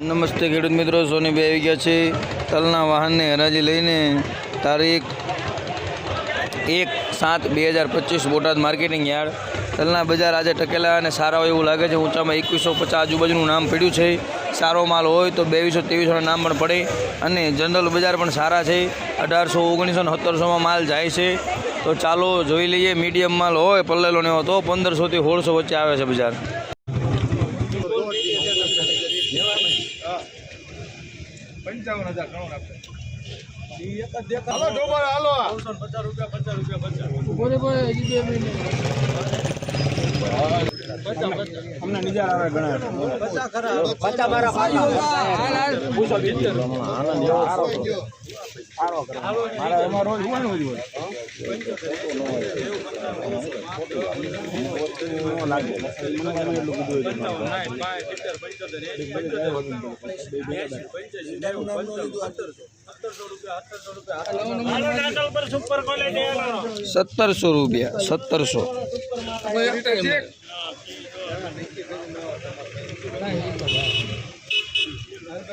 નમસ્તે ખેડૂત મિત્રો, સોની બે આવી ગયા છે. તલના વાહનને હરાજી લઈને તારીખ એક સાત બે હજાર પચીસ બોટાદ માર્કેટિંગ યાર્ડ. તલના બજાર આજે ટકેલા અને સારા હોય એવું લાગે છે. ઊંચામાં એકવીસો પચાસ આજુબાજુનું નામ પડ્યું છે. સારો માલ હોય તો બેવીસો ત્રેવીસોના નામ પણ પડે અને જનરલ બજાર પણ સારા છે. અઢારસો ઓગણીસો ને સત્તરસોમાં માલ જાય છે. તો ચાલો જોઈ લઈએ. મીડિયમ માલ હોય, પલ્લેલો ને એવો તો પંદરસોથી સોળસો વચ્ચે આવે છે બજાર. પંચાવન હજાર ગણો આપણે હાલો રૂપિયા પચાસ રૂપિયા પચાસ બોલે બોલે હજી અમને નિજા આવે મારા પૂછો. રોજ હોય. ને સત્તરસો રૂપિયા સત્તરસો.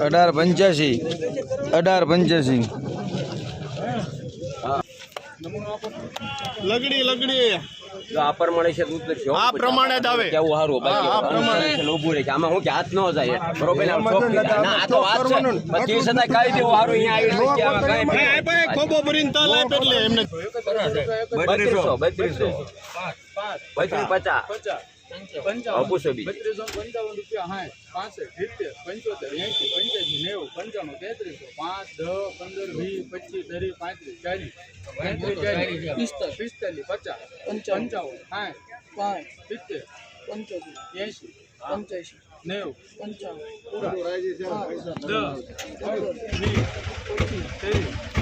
અઢાર પંચ્યાસી અઢાર પંચ્યાસી લગડી લગડી આ કેવું સારું આ પ્રમાણે છે લોભું રહે આમાં કે હાથ ન જાય બરોબર આ તો વાત છે પંચાવન બત્રીસો પંચાવન રૂપિયા પાસઠ સિત્તેર પંચોતેર એસી પંચ્યાસી નેવું પંચાણું તેત્રીસો પાંચ દસ પંદર વીસ પચીસ ત્રીસ પાંત્રીસ ચાલીસ પાંત્રીસ ચાલીસ પિસ્તાલીસ પિસ્તાલીસ પચાસ પંચાવન સાઠ પાંચ સિત્તેર પંચોતેર એસી પંચ્યાસી નેવું પંચાવન દસ વીસ પચીસ ત્રીસ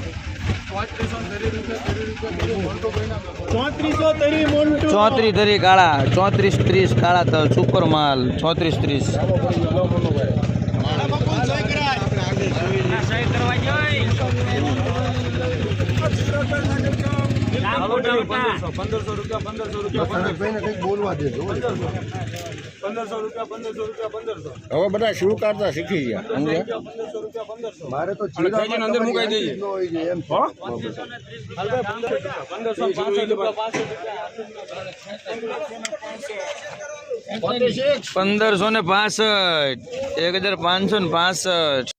ચોત્રીસો ધરી કાળા ચોત્રીસ ત્રીસ કાળા સુપર માલ ચોત્રીસ ત્રીસ. પંદરસો પંદરસો રૂપિયા પંદરસો રૂપિયા પંદરસો. રૂપિયા પંદરસો રૂપિયા પંદરસો હવે બધા શું કરતા શીખી ગયા પંદરસો રૂપિયા પંદરસો મારે તો અંદર મુકાઈ પંદરસો રૂપિયા પંદરસો ને પાસઠ એક હજાર પાંચસો ને પાસઠ.